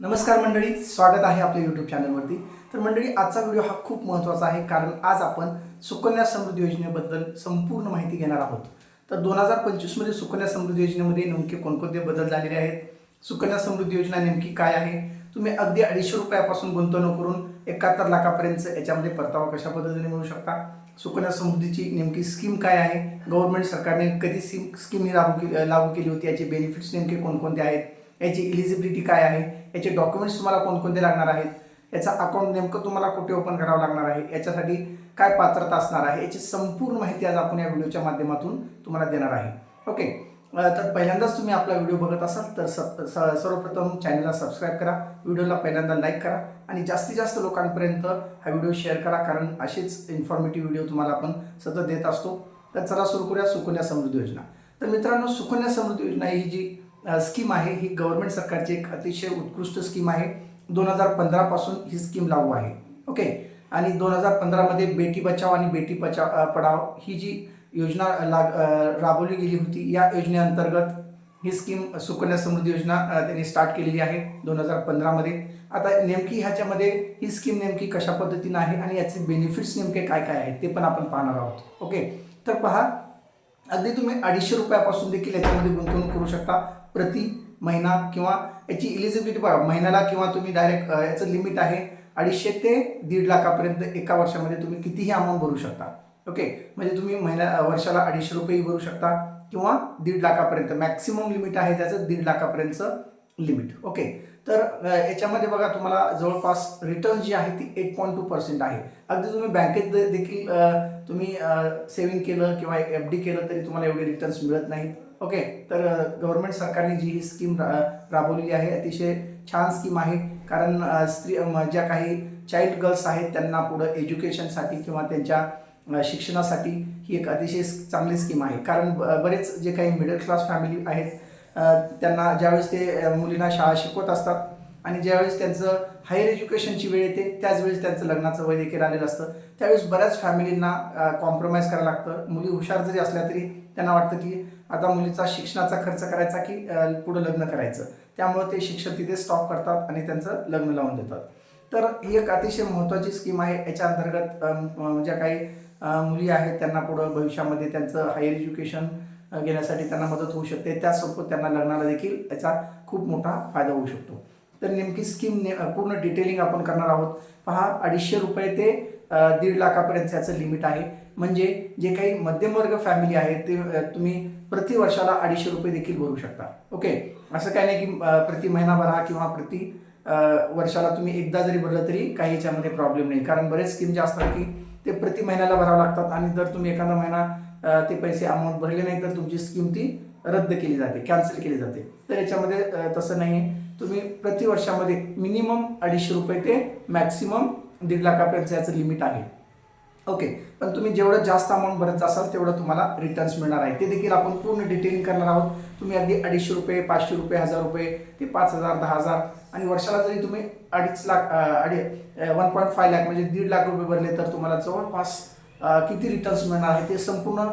नमस्कार मंडळी स्वागत आहे आपल्या यूट्यूब चॅनलवरती तर मंडळी आजचा व्हिडिओ हा खूप महत्त्वाचा आहे कारण आज आपण सुकन्या समृद्धी योजनेबद्दल संपूर्ण माहिती घेणार आहोत. तर दोन हजार पंचवीसमध्ये सुकन्या समृद्धी योजनेमध्ये नेमके कोणकोणते बदल झालेले आहेत? सुकन्या समृद्धी योजना नेमकी काय आहे? तुम्ही अगदी अडीचशे रुपयापासून गुंतवणूक करून एकाहत्तर लाखापर्यंत याच्यामध्ये परतावा कशा पद्धतीने मिळू शकता? सुकन्या समृद्धीची नेमकी स्कीम काय आहे? गव्हर्नमेंट सरकारने कधी स्कीम स्कीम ही लागू केली लागू केली होती? याचे बेनिफिट्स नेमके कोणकोणते आहेत? याची इलिजिबिलिटी काय आहे? याचे डॉक्युमेंट्स तुम्हाला कोणकोणते लागणार आहेत? याचा अकाउंट नेमकं तुम्हाला कुठे ओपन करावं लागणार आहे? याच्यासाठी काय पात्रता असणार आहे? याची संपूर्ण माहिती आज आपण या व्हिडिओच्या माध्यमातून तुम्हाला देणार आहे. ओके तर पहिल्यांदाच तुम्ही आपला व्हिडिओ बघत असाल तर स- सर्वप्रथम चॅनलला सबस्क्राईब करा. व्हिडिओला पहिल्यांदा लाईक करा आणि जास्तीत जास्त लोकांपर्यंत हा व्हिडिओ शेअर करा कारण असेच इन्फॉर्मेटिव्ह व्हिडिओ तुम्हाला आपण सतत देत असतो. तर चला सुरू करूया सुकन्या समृद्धी योजना. तर मित्रांनो सुकन्या समृद्धी योजना ही जी स्कीम आहे. ही गव्हर्नमेंट सरकारची एक अतिशय उत्कृष्ट स्कीम आहे. दोन हजार पंधरापासून ही स्कीम लागू आहे. ओके आणि दोन हजार पंधरामध्ये बेटी बचाव आणि बेटी बचाव पडाव पढाव ही जी योजना लाग राबवली गेली होती या योजनेअंतर्गत ही स्कीम सुकन्या समृद्धी योजना त्यांनी स्टार्ट केलेली आहे दोन हजार पंधरामध्ये आता नेमकी ह्याच्यामध्ये ही स्कीम नेमकी कशा पद्धतीनं आहे आणि याचे बेनिफिट्स नेमके काय काय आहेत ते पण आपण पाहणार आहोत. ओके तर पहा अगदी तुम्ही अडीचशे रुपयापासून देखील याच्यामध्ये गुंतवणूक करू शकता. प्रति महिना किंवा याची इलिजिबिलिटी बघा महिन्याला किंवा तुम्ही डायरेक्ट याचं लिमिट आहे अडीचशे ते दीड लाखापर्यंत एका वर्षामध्ये तुम्ही कितीही अमाऊंट भरू शकता. ओके म्हणजे तुम्ही महिन्या वर्षाला अडीचशे रुपयेही भरू शकता किंवा दीड लाखापर्यंत. मॅक्सिमम लिमिट आहे त्याचं दीड लाखापर्यंतचं लिमिट ओके तर याच्यामध्ये बघा तुम्हाला जवळपास रिटर्न जी आहे ती एट पॉईंट टू पर्सेंट आहे. अगदी तुम्ही बँकेत देखील तुम्ही सेव्हिंग केलं किंवा एफ डी केलं तरी तुम्हाला एवढे रिटर्न्स मिळत नाहीत. ओके तर गव्हर्नमेंट सरकारने जी ही स्कीम राबवलेली आहे अतिशय छान स्कीम आहे. कारण स्त्री ज्या काही चाइल्ड गर्ल्स आहेत त्यांना पुढं एज्युकेशनसाठी किंवा त्यांच्या शिक्षणासाठी ही एक अतिशय चांगली स्कीम आहे. कारण ब- बरेच जे काही मिडल क्लास फॅमिली आहेत त्यांना ज्यावेळेस ते मुलींना शाळा शिकवत असतात आणि ज्यावेळेस त्यांचं हायर एज्युकेशनची वेळ येते त्याच वेळेस त्यांचं लग्नाचं वय देखील आलेलं असतं. त्यावेळेस बऱ्याच फॅमिलींना कॉम्प्रोमाइज करायला लागतं. मुली हुशार जरी असल्या तरी त्यांना वाटतं की आता मुलीचा शिक्षणाचा खर्च करायचा की पुढं लग्न करायचं. त्यामुळे ते शिक्षण तिथे स्टॉप करतात आणि त्यांचं लग्न लावून देतात. तर ही एक अतिशय महत्त्वाची स्कीम आहे. याच्या अंतर्गत ज्या काही मुली आहेत त्यांना पुढं भविष्यामध्ये त्यांचं हायर एज्युकेशन घेण्यासाठी त्यांना मदत होऊ शकते. त्यासोबत त्यांना लग्नाला देखील याचा खूप मोठा फायदा होऊ शकतो. तर नेमकी स्कीम ने पूर्ण डिटेलिंग आपण करणार आहोत. पहा अडीचशे रुपये ते दीड लाखापर्यंत याचं लिमिट आहे. म्हणजे जे काही मध्यमवर्ग फॅमिली आहे ते तुम्ही प्रति वर्षाला अडीचशे रुपये देखील भरू शकता. ओके असं काय नाही की प्रति महिना भरा किंवा प्रति वर्षाला तुम्ही एकदा जरी भरलं तरी काही याच्यामध्ये प्रॉब्लेम नाही. कारण बरेच स्कीम जे असतात की ते प्रति महिन्याला भरावं लागतात आणि जर तुम्ही एखादा महिना ते पैसे अमाऊंट भरले नाही तर तुमची स्कीम ती रद्द केली जाते कॅन्सल केली जाते. तर याच्यामध्ये तसं नाही आहे तुम्ही प्रति वर्षामध्ये मिनिमम अडीचशे रुपये ते मॅक्सिमम दीड लाखापर्यंत याचं लिमिट आहे. ओके पण तुम्ही जेवढं जास्त अमाऊंट भरत असाल तेवढं तुम्हाला रिटर्न्स मिळणार आहे. ते देखील आपण पूर्ण डिटेलिंग करणार आहोत. तुम्ही अगदी अडीचशे रुपये पाचशे रुपये हजार रुपये ते पाच हजार दहा हजार आणि वर्षाला जरी तुम्ही अडीच लाख अडी वन पॉईंट फाय लाख म्हणजे दीड लाख रुपये भरले तर तुम्हाला जवळपास किती रिटर्न्स मिळणार आहे ते संपूर्ण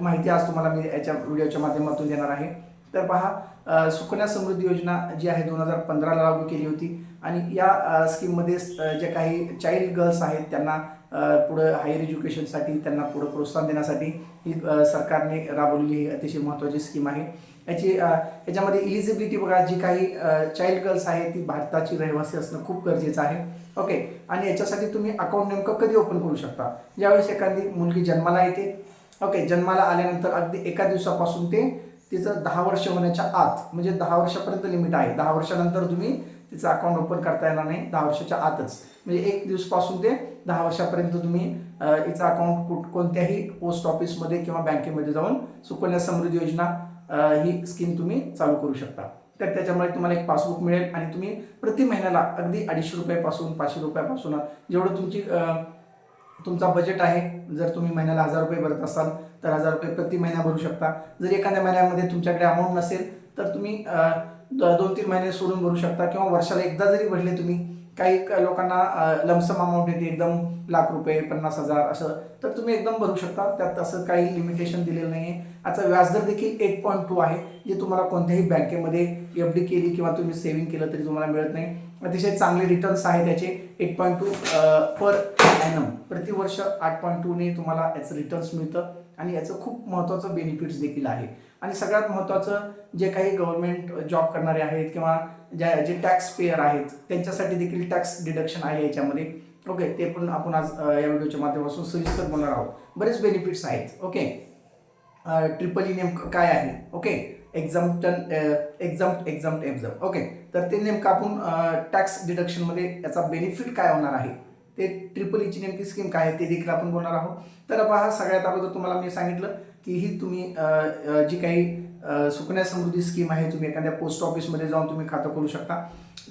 माहिती आज तुम्हाला मी याच्या व्हिडिओच्या माध्यमातून देणार आहे. तर पहा सुकन्या समृद्धी योजना जी आहे दोन हजार पंधराला लागू केली होती. आणि या स्कीममध्ये जे काही चाइल्ड गर्ल्स आहेत त्यांना पुढं हायर एज्युकेशनसाठी त्यांना पुढं प्रोत्साहन देण्यासाठी ही सरकारने राबवलेली ही अतिशय महत्त्वाची स्कीम आहे. याची याच्यामध्ये इलिजिबिलिटी बघा जी काही चाइल्ड गर्ल्स आहे ती भारताची रहिवासी असणं खूप गरजेचं आहे. ओके आणि याच्यासाठी तुम्ही अकाउंट नेमकं कधी ओपन करू शकता? ज्यावेळेस एखादी मुलगी जन्माला येते ओके जन्माला आल्यानंतर अगदी एका दिवसापासून ते तिचं दहा वर्ष होण्याच्या आत म्हणजे दहा वर्षापर्यंत लिमिट आहे. दहा वर्षानंतर तुम्ही तिचं अकाउंट ओपन करता येणार नाही दहा वर्षाच्या आतच. म्हणजे एक दिवसपासून ते दहा वर्षापर्यंत तुम्ही हिचं अकाउंट कुठ कोणत्याही पोस्ट ऑफिसमध्ये किंवा बँकेमध्ये जाऊन सुकन्या समृद्धी योजना ही स्कीम तुम्ही चालू करू शकता. तर त्याच्यामुळे तुम्हाला एक पासबुक मिळेल आणि तुम्ही प्रति महिन्याला अगदी अडीचशे रुपयापासून पाचशे रुपयापासून जेवढं तुमची तुमचा बजेट आहे जर तुम्ही महिन्याला हजार रुपये भरत असाल तर हजार रुपये प्रति महिना भरू शकता. जर एखाद्या महिन्यामध्ये तुमच्याकडे अमाऊंट नसेल तर तुम्ही दोन तीन महिने सोडून भरू शकता किंवा वर्षाला एकदा जरी भरले तुम्ही काही लोकांना लमसम अमाऊंट येते एकदम लाख रुपये पन्नास हजार असं तर तुम्ही एकदम भरू शकता. त्यात असं काही लिमिटेशन दिलेलं नाही आहे आता व्याजदर देखील एट पॉईंट टू आहे जे तुम्हाला कोणत्याही बँकेमध्ये एफ डी केली किंवा तुम्ही सेव्हिंग केलं तरी तुम्हाला मिळत नाही. अतिशय चांगले रिटर्न्स आहे त्याचे eight point two per annum प्रतिवर्ष आठ पॉईंट टूने तुम्हाला याचं रिटर्न्स मिळतं. आणि याचं खूप महत्त्वाचं बेनिफिट्स देखील आहे. आणि सगळ्यात महत्त्वाचं जे काही गव्हर्नमेंट जॉब करणारे आहेत किंवा ज्या जे टॅक्स पेयर आहेत त्यांच्यासाठी देखील टॅक्स डिडक्शन आहे याच्यामध्ये. ओके ते पण आपण आज या व्हिडिओच्या माध्यमातून सविस्तर बोलणार आहोत. बरेच बेनिफिट्स आहेत. ओके ट्रिपल ई नेमकं काय आहे? Okay exemption exempt exempt exempt okay तर ते नेमकं आपण टॅक्स डिडक्शनमध्ये याचा बेनिफिट काय होणार आहे? ते ट्रिपल ईची नेमकी स्कीम काय आहे ते देखील आपण बोलणार आहोत. तर पहा सगळ्यात अगोदर तुम्हाला मी सांगितलं की ही तुम्ही जी काही सुकन्या समृद्धी स्कीम आहे तुम्ही एखाद्या पोस्ट ऑफिसमध्ये जाऊन तुम्ही खातं करू शकता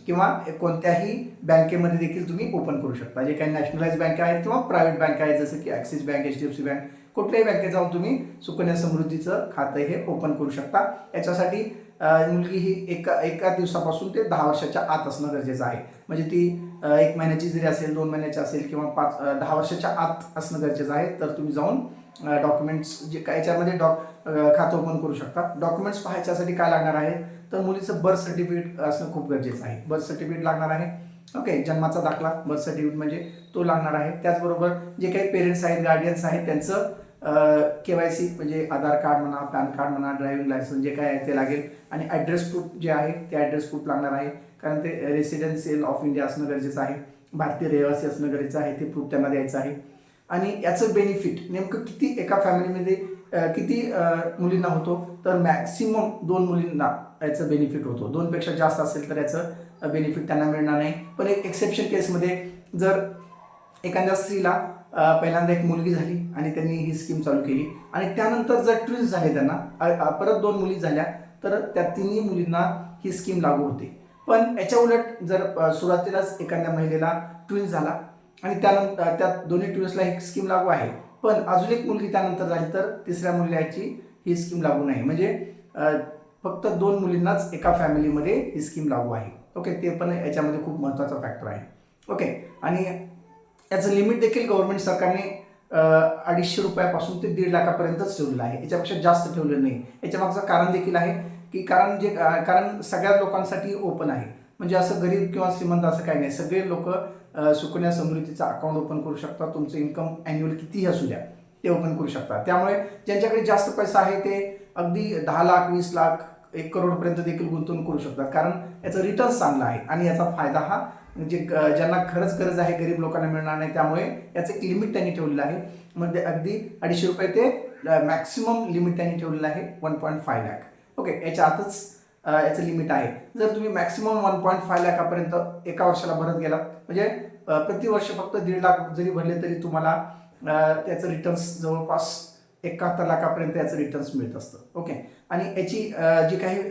किंवा कोणत्याही बँकेमध्ये देखील तुम्ही ओपन करू शकता. जे काही नॅशनलाइज बँक आहेत किंवा प्रायव्हेट बँक आहेत जसं की Axis bank H D F C bank कुठल्याही बँकेत जाऊन तुम्ही सुकन्या समृद्धीचं खातं हे ओपन करू शकता. याच्यासाठी मुलगी ही एका एका दिवसापासून ते दहा वर्षाच्या आत असणं गरजेचं आहे. म्हणजे ती एक महिन्याची जरी असेल दोन महिन्याची असेल किंवा पाच दहा वर्षाच्या आत असणं गरजेचं आहे तर तुम्ही जाऊन डॉक्युमेंट्स जे काय याच्यामध्ये डॉक खातं ओपन करू शकता. डॉक्युमेंट्स पाहायच्यासाठी काय लागणार आहे? तर मुलीचं बर्थ सर्टिफिकेट असणं खूप गरजेचं आहे. बर्थ सर्टिफिकेट लागणार आहे. ओके जन्माचा दाखला बर्थ सर्टिफिकेट म्हणजे तो लागणार आहे. त्याचबरोबर जे काही पेरेंट्स आहेत गार्डियन्स आहेत त्यांचं के वाय सी म्हणजे आधार कार्ड म्हणा पॅन कार्ड म्हणा ड्रायव्हिंग लायसन्स जे काय आहे ते लागेल. आणि ॲड्रेस प्रूफ जे आहे ते ॲड्रेस प्रूफ लागणार आहे. कारण ते रेसिडेन्सियल ऑफ इंडिया असणं गरजेचं आहे. भारतीय रहिवासी असणं गरजेचं आहे. ते प्रूफ त्यांना द्यायचं आहे. आणि याचं बेनिफिट नेमकं किती एका फॅमिलीमध्ये किती मुलींना होतो? तर मॅक्सिमम दोन मुलींना याचं बेनिफिट होतो. दोनपेक्षा जास्त असेल तर याचं बेनिफिट त्यांना मिळणार नाही. पण एक एक्सेप्शन केसमध्ये जर एखाद्या स्त्रीला पहिल्यांदा एक मुलगी झाली आणि त्यांनी ही स्कीम चालू केली आणि त्यानंतर जर ट्विन्स झाले त्यांना परत दोन मुली झाल्या तर त्या तिन्ही मुलींना ही स्कीम लागू होते. पण याच्या उलट जर सुरुवातीलाच एखाद्या महिलेला ट्विन्स झाला आणि त्यानंतर त्या दोन्ही ट्विन्सला ही स्कीम लागू आहे. पण अजून एक मुलगी त्यानंतर झाली तर तिसऱ्या मुलीची ही स्कीम लागू नाही. म्हणजे फक्त दोन मुलींनाच एका फॅमिलीमध्ये ही स्कीम लागू आहे. ओके ते पण याच्यामध्ये खूप महत्त्वाचा फॅक्टर आहे. ओके आणि याचं लिमिट देखील गव्हर्नमेंट सरकारने अडीचशे रुपयापासून ते दीड लाखापर्यंतच ठेवलेलं आहे. याच्यापेक्षा जास्त ठेवलेलं नाही. याच्या मागचं कारण देखील आहे की कारण जे कारण सगळ्या लोकांसाठी ओपन आहे. म्हणजे असं गरीब किंवा श्रीमंत असं काही नाही. सगळे लोक सुकन्या समृद्धीचं अकाउंट ओपन करू शकतात. तुमचं इन्कम अॅन्युअल कितीही असू द्या ते ओपन करू शकतात. त्यामुळे ज्यांच्याकडे जास्त पैसा आहे ते अगदी दहा लाख वीस लाख एक करोडपर्यंत देखील गुंतवणूक करू शकतात. कारण याचं रिटर्न चांगला आहे आणि याचा फायदा हा म्हणजे ग- ज्यांना खरंच गरज आहे गरीब लोकांना मिळणार नाही त्यामुळे याचं एक लिमिट त्यांनी ठेवलेलं आहे. म्हणजे अगदी अडीचशे रुपये ते मॅक्सिमम लिमिट त्यांनी ठेवलेलं आहे one point five lakh okay याच्या आतच याचं लिमिट आहे. जर तुम्ही मॅक्सिमम वन पॉईंट फाय लाखापर्यंत एका वर्षाला भरत गेलात म्हणजे प्रतिवर्ष फक्त दीड लाख जरी भरले तरी तुम्हाला त्याचं रिटर्न्स जवळपास एकाहत्तर लाखापर्यंत याचं रिटर्न्स मिळत असतं. ओके आणि याची जी काही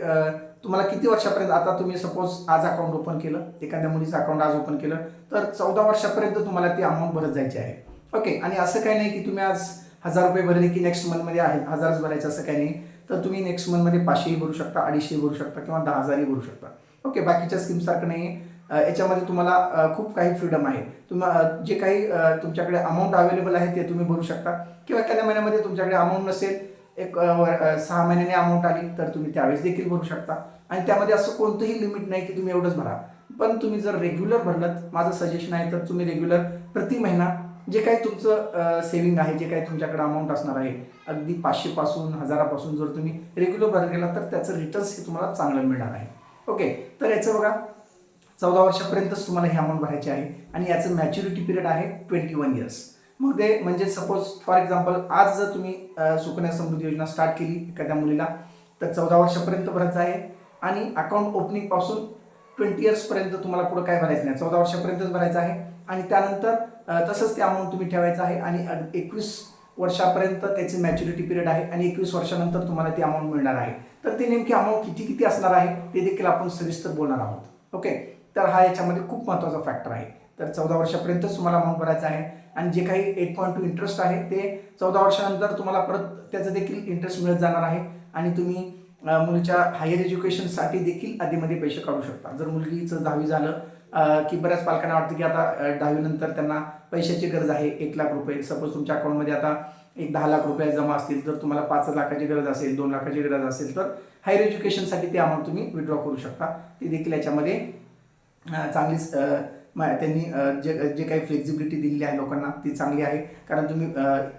तुम्हाला किती वर्षापर्यंत आता तुम्ही सपोज आज अकाउंट ओपन केलं एखाद्या मुलीचं अकाउंट आज ओपन केलं तर चौदा वर्षापर्यंत तुम्हाला ती अमाऊंट भरत जायची आहे. ओके आणि असं काही नाही की तुम्ही आज हजार रुपये भरले की नेक्स्ट मंथमध्ये आहे हजारच भरायचं असं काही नाही. तर तुम्ही नेक्स्ट मंथमध्ये पाचशेही भरू शकता अडीचशेही भरू शकता किंवा दहा हजारही भरू शकता. ओके बाकीच्या स्कीमसारखं नाही याच्यामध्ये तुम्हाला खूप काही फ्रीडम आहे. तुम्हा जे काही तुमच्याकडे अमाऊंट अवेलेबल आहे ते तुम्ही भरू शकता. किंवा एखाद्या महिन्यामध्ये तुमच्याकडे अमाऊंट नसेल एक सहा महिन्याने अमाऊंट आली तर तुम्ही त्यावेळेस देखील भरू शकता. आणि त्यामध्ये असं कोणतंही लिमिट नाही की तुम्ही एवढंच भरा. पण तुम्ही जर रेग्युलर भरलं माझं सजेशन आहे तर तुम्ही रेग्युलर प्रति महिना जे काही तुमचं सेव्हिंग आहे जे काही तुमच्याकडे अमाऊंट असणार आहे अगदी पाचशेपासून हजारापासून जर तुम्ही रेग्युलर भरत गेला तर त्याचं रिटर्न्स हे तुम्हाला चांगलं मिळणार आहे. ओके तर याचं बघा चौदा वर्षापर्यंतच तुम्हाला हे अमाऊंट भरायची आहे आणि याचं मॅच्युरिटी पिरियड आहे ट्वेंटी वन इयर्स मग ते म्हणजे सपोज फॉर एक्झाम्पल आज जर तुम्ही सुकन्या समृद्धी योजना स्टार्ट केली एखाद्या मुलीला तर चौदा वर्षापर्यंत भरायचं आहे आणि अकाउंट ओपनिंगपासून ट्वेंटी इयर्सपर्यंत तुम्हाला पुढं काय भरायचं नाही. चौदा वर्षापर्यंतच भरायचं आहे. आणि त्यानंतर तसंच ते अमाऊंट तुम्ही ठेवायचं आहे आणि एकवीस वर्षापर्यंत त्याची मॅच्युरिटी पिरियड आहे आणि एकवीस वर्षानंतर तुम्हाला ती अमाऊंट मिळणार आहे. तर ते नेमकी अमाऊंट किती किती असणार आहे ते देखील आपण सविस्तर बोलणार आहोत. ओके तर हा याच्यामध्ये खूप महत्त्वाचा फॅक्टर आहे. तर चौदा वर्षापर्यंतच तुम्हाला अमाऊंट भरायचं आहे आणि जे काही एट पॉईंट टू इंटरेस्ट आहे ते चौदा वर्षानंतर तुम्हाला परत त्याचं देखील इंटरेस्ट मिळत जाणार आहे आणि तुम्ही मुलीच्या हायर एज्युकेशनसाठी देखील आधीमध्ये पैसे काढू शकता. जर मुलगीचं दहावी झालं की बऱ्याच पालकांना वाटतं की आता दहावीनंतर त्यांना पैशाची गरज आहे एक लाख रुपये. सपोज तुमच्या अकाउंटमध्ये आता एक दहा लाख रुपये जमा असतील तर तुम्हाला पाच लाखाची गरज असेल दोन लाखाची गरज असेल तर हायर एज्युकेशनसाठी ते अमाऊंट तुम्ही विड्रॉ करू शकता. ती देखील याच्यामध्ये चांगलीच त्यांनी जे जे काही फ्लेक्झिबिलिटी दिलेली आहे लोकांना ती चांगली आहे. कारण तुम्ही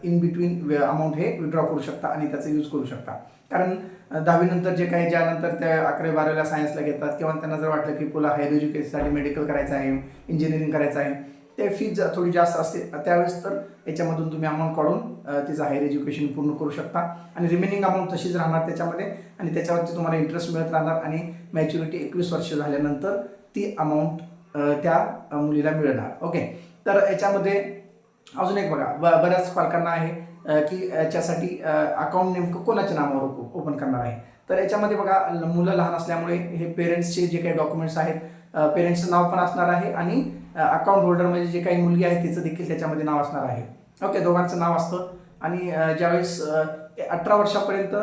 इन बिटवीन अमाऊंट हे विड्रॉ करू शकता आणि त्याचा यूज करू शकता. कारण दहावीनंतर जे काही ज्यानंतर त्या अकरावी बारावीला सायन्सला घेतात किंवा त्यांना जर वाटलं की तुला हायर एज्युकेशनसाठी मेडिकल करायचं आहे इंजिनिअरिंग करायचं आहे ते फीज थोडी जास्त असते त्यावेळेस तर याच्यामधून तुम्ही अमाऊंट काढून तिचं हायर एज्युकेशन पूर्ण करू शकता. आणि रिमेनिंग अमाऊंट तशीच राहणार त्याच्यामध्ये आणि त्याच्यावरती तुम्हाला इंटरेस्ट मिळत राहणार आणि मॅच्युरिटी एकवीस वर्ष झाल्यानंतर ती अमाऊंट त्या मुलीला मिळणार. ओके तर याच्यामध्ये अजून एक बघा ब बऱ्याच पालकांना आहे की याच्यासाठी अकाउंट नेमकं कोणाच्या नावावर ओपन करणार आहे? तर याच्यामध्ये बघा मुलं लहान असल्यामुळे हे पेरेंट्सचे जे काही डॉक्युमेंट्स आहेत पेरेंट्सचं नाव पण असणार आहे आणि अकाउंट होल्डर म्हणजे जे काही मुलगी आहे तिचं देखील त्याच्यामध्ये नाव असणार आहे. ओके दोघांचं नाव असतं आणि ज्यावेळेस अठरा वर्षापर्यंत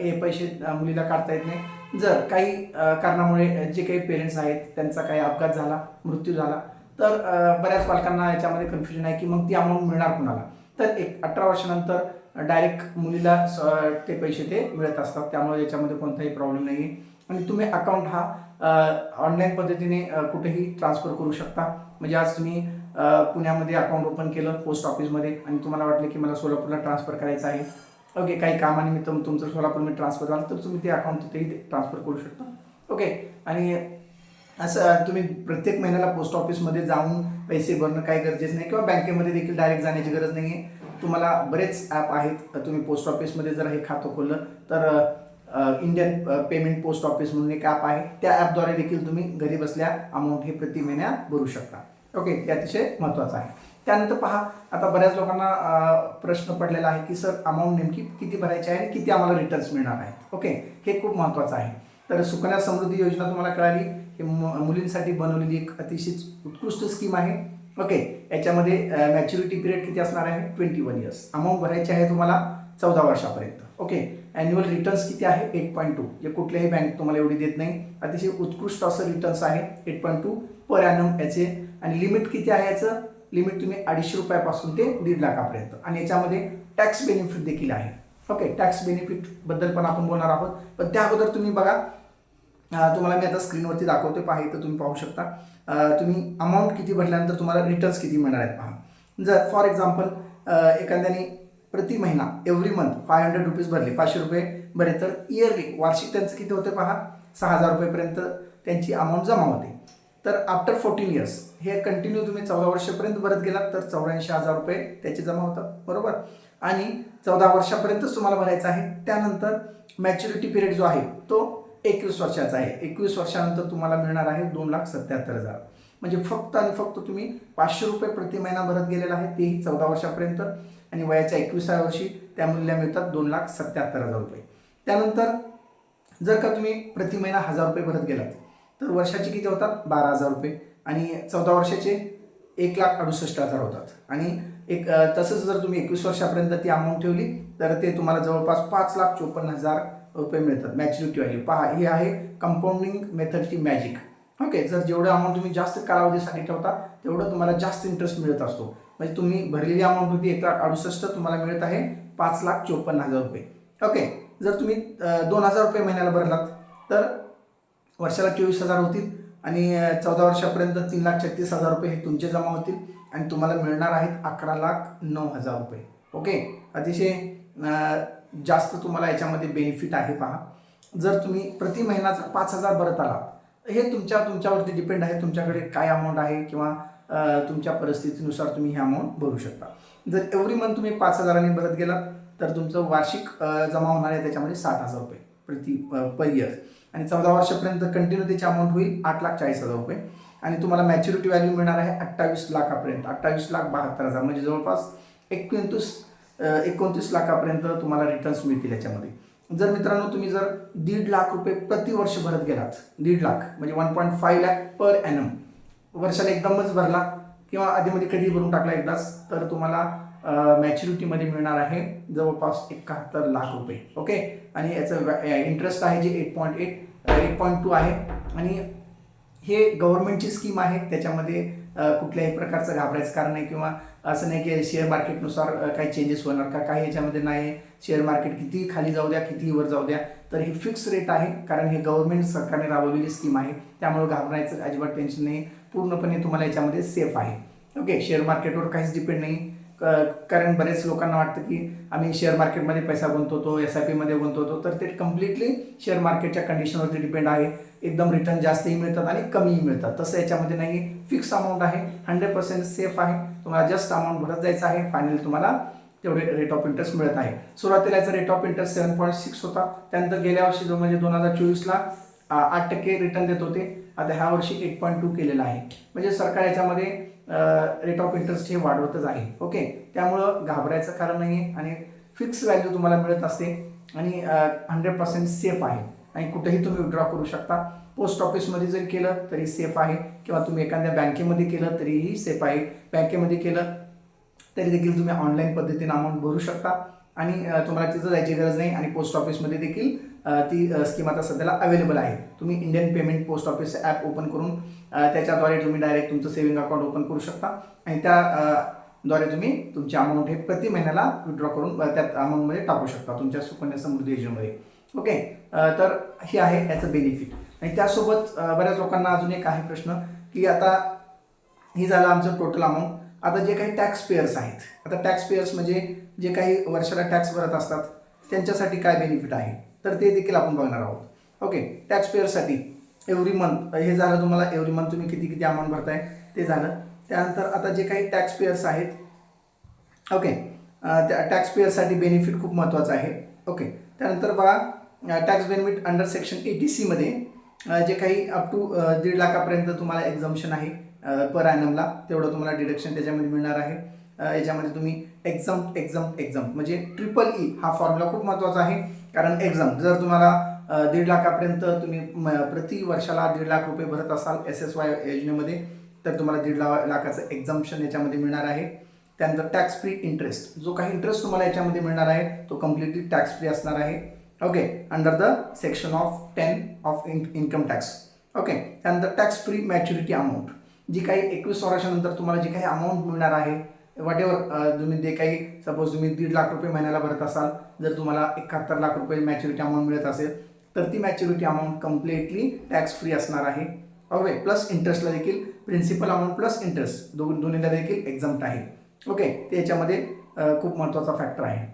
हे पैसे मुलीला काढता येत नाही जर काही कारणामुळे जे काही पेरेंट्स आहेत त्यांचा काही अपघात झाला मृत्यू झाला तर बऱ्याच पालकांना याच्यामध्ये कन्फ्युजन आहे की मग ती अमाऊंट मिळणार कुणाला? तर एक अठरा वर्षानंतर डायरेक्ट मुलीला स- ते पैसे ते मिळत असतात. त्यामुळे याच्यामध्ये कोणताही प्रॉब्लेम नाही आहे आणि तुम्ही अकाउंट हा ऑनलाईन पद्धतीने कुठेही ट्रान्सफर करू शकता. म्हणजे आज तुम्ही पुण्यामध्ये अकाउंट ओपन केलं पोस्ट ऑफिसमध्ये आणि तुम्हाला वाटलं की मला सोलापूरला ट्रान्सफर करायचं आहे. ओके काही कामानिमित्त तुमचं सोलापूरमध्ये ट्रान्सफर झालं तर तुम्ही ते अकाउंट तिथेही ट्रान्सफर करू शकता. ओके आणि असं तुम्ही प्रत्येक महिन्याला पोस्ट ऑफिसमध्ये जाऊन पैसे भरणं काही गरजेचं नाही. किंवा बँकेमध्ये देखील डायरेक्ट जाण्याची गरज नाही आहे तुम्हाला बरेच ॲप आहेत. तुम्ही पोस्ट ऑफिसमध्ये जर हे खातं खोललं तर इंडियन पेमेंट पोस्ट ऑफिस म्हणून एक ॲप आहे. त्या ॲपद्वारे देखील तुम्ही घरी बसल्या अमाऊंट हे प्रति महिन्या भरू शकता. ओके ते अतिशय महत्त्वाचं आहे. त्यानंतर पहा आता बऱ्याच लोकांना प्रश्न पडलेला आहे की सर अमाऊंट नेमकी किती भरायची आहे आणि किती आम्हाला रिटर्न्स मिळणार आहेत? ओके हे खूप महत्त्वाचं आहे. तर सुकन्या समृद्धी योजना तुम्हाला कळाली. ही मु- मुलींसाठी बनवलेली एक अतिशय उत्कृष्ट स्कीम आहे. ओके याच्यामध्ये मॅच्युरिटी पिरियड किती असणार आहे? ट्वेंटी वन इयर्स अमाऊंट भरायची आहे तुम्हाला चौदा वर्षापर्यंत. ओके अॅन्युअल रिटर्न्स किती आहे? एट पॉईंट टू जे कुठल्याही बँक तुम्हाला एवढी देत नाही. अतिशय उत्कृष्ट असं रिटर्न्स आहे eight point two per annum याचे. आणि लिमिट किती आहे याचं? लिमिट तुम्ही अडीचशे रुपयापासून ते दीड लाखापर्यंत. आणि याच्यामध्ये टॅक्स बेनिफिट देखील आहे. ओके टॅक्स बेनिफिटबद्दल पण आपण बोलणार आहोत. पण त्या अगोदर तुम्ही बघा तुम्हाला मी आता स्क्रीनवरती दाखवते पहा इथं तुम्ही पाहू शकता. तुम्ही अमाऊंट किती भरल्यानंतर तुम्हाला रिटर्न्स किती मिळणार आहेत पहा. जर फॉर एक्झाम्पल एखाद्याने प्रति महिना every month five hundred rupees भरले पाचशे रुपये भरले तर इयरली वार्षिक त्यांचं किती होते पहा? सहा हजार रुपयेपर्यंत त्यांची अमाऊंट जमा होते. तर आफ्टर फोर्टीन इयर्स हे कंटिन्यू तुम्ही चौदा वर्षापर्यंत भरत गेलात तर चौऱ्याऐंशी हजार रुपये त्याचे जमा होतात. बरोबर? आणि चौदा वर्षापर्यंतच तुम्हाला भरायचं आहे. त्यानंतर मॅच्युरिटी पिरियड जो आहे तो एकवीस वर्षाचा आहे. एकवीस वर्षानंतर तुम्हाला मिळणार आहे दोन लाख सत्याहत्तर हजार. म्हणजे फक्त आणि फक्त तुम्ही पाचशे रुपये प्रति महिना भरत गेलेला आहे तेही चौदा वर्षापर्यंत. आणि वयाच्या एकविसाव्या वर्षी त्या मूल्या मिळतात दोन लाख सत्याहत्तर हजार रुपये. त्यानंतर जर का तुम्ही प्रति महिना हजार रुपये भरत गेलात तर वर्षाचे किती होतात? बारा हजार रुपये. आणि चौदा वर्षाचे एक लाख अडुसष्ट हजार होतात. आणि एक तसंच जर तुम्ही एकवीस वर्षापर्यंत ती अमाऊंट ठेवली तर ते तुम्हाला जवळपास पाच लाख चोपन्न हजार रुपये मिळतात मॅच्युरिटी व्हॅल्यू पहा ही आहे कंपाऊंडिंग मेथडची मॅजिक ओके जर जेवढं अमाऊंट तुम्ही जास्त कालावधीसाठी ठेवता तेवढं तुम्हाला जास्त इंटरेस्ट मिळत असतो. म्हणजे तुम्ही भरलेली अमाऊंट होती एक लाख अडुसष्ट तुम्हाला मिळत आहे पाच लाख चोपन्न हजार रुपये. ओके जर तुम्ही दोन हजार रुपये महिन्याला भरलात तर वर्षाला चोवीस हजार होतील आणि चौदा वर्षापर्यंत तीन लाख छत्तीस हजार रुपये हे तुमचे जमा होतील आणि तुम्हाला मिळणार आहेत अकरा लाख नऊ हजार रुपये. ओके अतिशय जास्त तुम्हाला याच्यामध्ये बेनिफिट आहे पहा. जर तुम्ही प्रति महिन्याचा पाच हजार भरत आलात हे तुमच्या तुमच्यावरती डिपेंड आहे तुमच्याकडे काय अमाऊंट आहे किंवा तुमच्या परिस्थितीनुसार तुम्ही ही अमाऊंट भरू शकता. जर एव्हरी मंथ तुम्ही पाच हजारांनी भरत गेलात तर तुमचं वार्षिक जमा होणार आहे त्याच्यामध्ये साठ हजार रुपये प्रति पर इयर आणि चौदा वर्षापर्यंत कंटिन्यू त्याची अमाऊंट होईल आठ लाख चाळीस हजार रुपये. आणि तुम्हाला मॅच्युरिटी व्हॅल्यू मिळणार आहे अठ्ठावीस लाखापर्यंत अठ्ठावीस लाख बहात्तर हजार. म्हणजे जवळपास एकोणतीस अं, एकोणतीस लाखापर्यंत तुम्हाला रिटर्न्स मिळतील याच्यामध्ये. जर मित्रांनो तुम्ही जर दीड लाख रुपये प्रतिवर्ष भरत गेलात दीड लाख म्हणजे one point five lakh per annum वर्षाला एकदमच भरला किंवा आधीमध्ये कधी भरून टाकला एकदाच तर तुम्हाला मॅच्युरिटीमध्ये मिळणार आहे जवळपास एकाहत्तर लाख रुपये. ओके आणि याचं इंटरेस्ट आहे जे eight point eight eight point two आहे. आणि हे गव्हर्नमेंटची स्कीम आहे त्याच्यामध्ये कुठल्याही प्रकारचं घाबरायचं कारण नाही किंवा असं नाही की शेअर मार्केटनुसार काही चेंजेस होणार का? काही याच्यामध्ये नाही. शेअर मार्केट कितीही खाली जाऊ द्या कितीही वर जाऊ द्या तर हे फिक्स रेट आहे कारण हे गव्हर्नमेंट सरकारने राबवलेली स्कीम आहे. त्यामुळे घाबरायचं अजिबात टेन्शन नाही. पूर्णपणे तुम्हाला याच्यामध्ये सेफ आहे. ओके शेअर मार्केटवर काहीच डिपेंड नाही. कारण बरेच लोकांना वाटतं की आम्ही शेअर मार्केटमध्ये पैसा गुंतवतो एस आय पीमध्ये गुंतवतो तर ते कम्प्लिटली शेअर मार्केटच्या कंडिशनवरती डिपेंड आहे. एकदम रिटर्न जास्तही मिळतात आणि कमीही मिळतात. तसं याच्यामध्ये नाही. फिक्स अमाऊंट आहे हंड्रेड पर्सेंट सेफ आहे. तुम्हाला जस्ट अमाऊंट भरत जायचं आहे. फायनली तुम्हाला तेवढे रेट ऑफ इंटरेस्ट मिळत आहे. सुरुवातीला याचा rate of interest seven point six होता. त्यानंतर गेल्या वर्षी जो म्हणजे दोन हजार चोवीसला आठ टक्के रिटर्न देत होते. आता ह्या वर्षी एट पॉईंट टू केलेला आहे. म्हणजे सरकार याच्यामध्ये रेट ऑफ इंटरेस्ट हे वाढवतच आहे. ओके त्यामुळं घाबरायचं कारण नाही आहे आणि फिक्स व्हॅल्यू तुम्हाला मिळत असते आणि हंड्रेड पर्सेंट सेफ आहे. आणि कुठेही तुम्ही विड्रॉ करू शकता. पोस्ट ऑफिसमध्ये जरी केलं तरी सेफ आहे. किंवा तुम्ही एखाद्या बँकेमध्ये केलं तरीही सेफ आहे. बँकेमध्ये केलं तरी देखील तुम्ही ऑनलाईन पद्धतीने अमाऊंट भरू शकता. आणि तुम्हाला तिथं जायची गरज नाही. आणि पोस्ट ऑफिसमध्ये देखील ती स्कीम आता सध्याला अवेलेबल आहे. तुम्ही Indian payment post office app open करून त्याच्याद्वारे तुम्ही डायरेक्ट तुमचं सेव्हिंग अकाउंट ओपन करू शकता. आणि त्या द्वारे तुम्ही तुमची अमाऊंट हे प्रति महिन्याला विड्रॉ करून त्यात अमाऊंटमध्ये टाकू शकता तुमच्या सुकन्या समृद्धी योजनेमध्ये. ओके तर हे आहे याचं बेनिफिट आणि त्यासोबत बऱ्याच लोकांना अजून एक आहे प्रश्न की आता ही झालं आमचं टोटल अमाऊंट आता जे काही टॅक्स पेयर्स आहेत आता टॅक्स पेयर्स म्हणजे जे काही वर्षाला टॅक्स भरत असतात त्यांच्यासाठी काय बेनिफिट आहे? तर ते देखील आपण बघणार आहोत. ओके टॅक्स पेयर्ससाठी एव्हरी मंथ हे झालं तुम्हाला एव्हरी मंथ तुम्ही किती किती अमाऊंट भरताय ते झालं. त्यानंतर आता जे काही टॅक्स पेयर्स आहेत ओके त्या टॅक्स पेयरसाठी बेनिफिट खूप महत्त्वाचं आहे. ओके त्यानंतर बघा tax benefit under section eighty सीमध्ये जे काही अप टू दीड लाखापर्यंत तुम्हाला एक्झाम्शन आहे पर ॲनमला तेवढं तुम्हाला डिडक्शन त्याच्यामध्ये मिळणार आहे. याच्यामध्ये तुम्ही एक्झाम एक्झाम एक्झाम म्हणजे ट्रिपल ई e हा फॉर्म्युला खूप महत्त्वाचा आहे. कारण एक्झाम जर तुम्हाला दीड लाखापर्यंत तुम्ही म- प्रति वर्षाला दीड लाख रुपये भरत असाल एस एस वाय योजनेमध्ये तर तुम्हाला दीड ला लाखाचं एक्झाम्शन याच्यामध्ये मिळणार आहे. त्यानंतर टॅक्स फ्री इंटरेस्ट जो काही इंटरेस्ट तुम्हाला याच्यामध्ये मिळणार आहे तो कम्प्लिटली टॅक्स फ्री असणार आहे. Okay under the section of ten of income tax okay त्यानंतर टॅक्स फ्री मॅच्युरिटी अमाऊंट जी काही एकवीस वर्षानंतर तुम्हाला जी काही अमाऊंट मिळणार आहे वॉट एव्हर तुम्ही जे काही सपोज तुम्ही दीड लाख रुपये महिन्याला भरत असाल जर तुम्हाला एकाहत्तर लाख रुपये मॅच्युरिटी अमाऊंट मिळत असेल तर ती maturity amount completely tax free असणार आहे. ओके प्लस इंटरेस्टला देखील प्रिन्सिपल अमाऊंट प्लस इंटरेस्ट दोन दोन्हीला देखील एक्झाम्ट आहे. ओके ते याच्यामध्ये खूप महत्त्वाचा फॅक्टर आहे.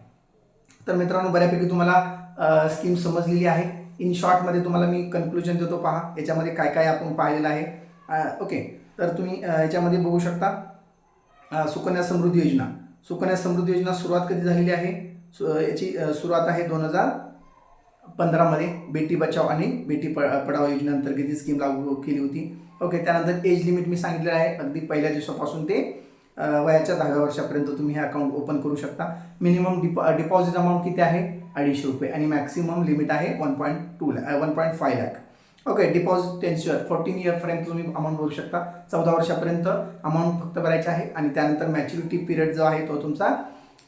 तर मित्रांनो बऱ्यापैकी तुम्हाला स्कीम समजलेली आहे. इन शॉर्टमध्ये तुम्हाला मी कन्क्लुजन देतो पहा. याच्यामध्ये काय काय आपण पाहिलेलं आहे. ओके तर तुम्ही याच्यामध्ये बघू शकता सुकन्या समृद्धी योजना. सुकन्या समृद्धी योजना सुरुवात कधी झालेली आहे? सु- याची सुरुवात आहे दोन हजार पंधरामध्ये बेटी बचाव आणि बेटी प पढाव योजनेअंतर्गत ही स्कीम लागू केली होती. ओके त्यानंतर एज लिमिट मी सांगितलेलं आहे. अगदी पहिल्या दिवसापासून ते वयाच्या दहाव्या वर्षापर्यंत तुम्ही हे अकाउंट ओपन करू शकता. मिनिमम डिपॉ डिपॉझिट अमाऊंट किती आहे? अडीचशे रुपये. आणि मॅक्सिमम लिमिट आहे one point two lakh one point five lakh okay deposit tenure fourteen इयरपर्यंत तुम्ही अमाऊंट भरू शकता. चौदा वर्षापर्यंत अमाऊंट फक्त भरायची आहे. आणि त्यानंतर मॅच्युरिटी पिरियड जो आहे तो तुमचा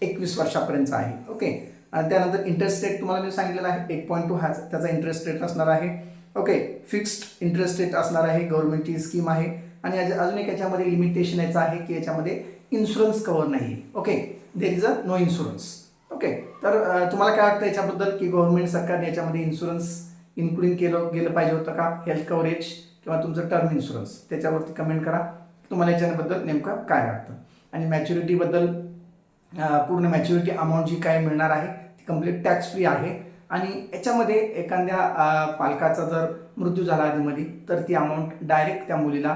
एकवीस वर्षापर्यंत आहे. ओके त्यानंतर इंटरेस्ट रेट तुम्हाला मी सांगितलेला आहे एक पॉईंट टू हा त्याचा इंटरेस्ट रेट असणार आहे. ओके फिक्स्ड इंटरेस्ट रेट असणार आहे गव्हर्नमेंटची स्कीम आहे. आणि याच्या- अजून एक याच्यामध्ये लिमिटेशन याचं आहे की याच्यामध्ये इन्शुरन्स कव्हर नाही okay there is a no insurance okay तर तुम्हाला काय वाटतं याच्याबद्दल? की गव्हर्नमेंट सरकारने याच्यामध्ये इन्शुरन्स इन्क्लूडिंग केलं गेलं पाहिजे होतं का? हेल्थ कव्हरेज किंवा तुमचं टर्म इन्शुरन्स त्याच्यावरती कमेंट करा. तुम्हाला याच्याबद्दल नेमकं काय वाटतं? आणि मॅच्युरिटीबद्दल पूर्ण मॅच्युरिटी अमाऊंट जी काय मिळणार आहे कंप्लीट टॅक्स फ्री आहे. आणि याच्यामध्ये एखाद्या पालकाचा जर मृत्यू झाला आधीमध्ये तर ती अमाऊंट डायरेक्ट त्या मुलीला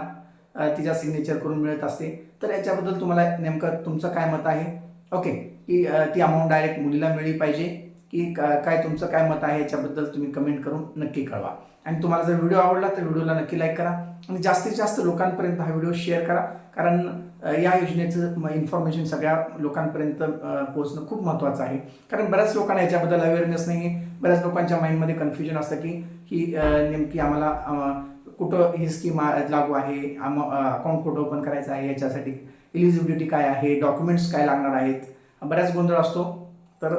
तिच्या सिग्नेचर करून मिळत असते. तर याच्याबद्दल तुम्हाला नेमकं तुमचं काय मत आहे? ओके की ती अमाऊंट डायरेक्ट मुलीला मिळली पाहिजे की काय तुमचं काय मत आहे याच्याबद्दल तुम्ही कमेंट करून नक्की कळवा. आणि तुम्हाला जर व्हिडिओ आवडला तर व्हिडिओला नक्की लाईक करा. आणि जास्तीत जास्त लोकांपर्यंत हा व्हिडिओ शेअर करा. कारण या योजनेचं इन्फॉर्मेशन सगळ्या लोकांपर्यंत पोहोचणं खूप महत्त्वाचं आहे. कारण बऱ्याच लोकांना याच्याबद्दल अवेअरनेस नाही आहे बऱ्याच लोकांच्या माइंडमध्ये कन्फ्युजन असतं की ही नेमकी आम्हाला कुठं ही स्कीम लागू आहे? आम अकाउंट कुठं ओपन करायचं आहे याच्यासाठी? इलिजिबिलिटी काय आहे? डॉक्युमेंट्स काय लागणार आहेत? बऱ्याच गोंधळ असतो. तर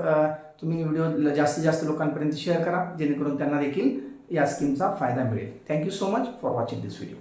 तुम्ही व्हिडिओ जास्तीत जास्त लोकांपर्यंत शेअर करा जेणेकरून त्यांना देखील या स्कीमचा फायदा मिळेल. Thank you so much for watching this video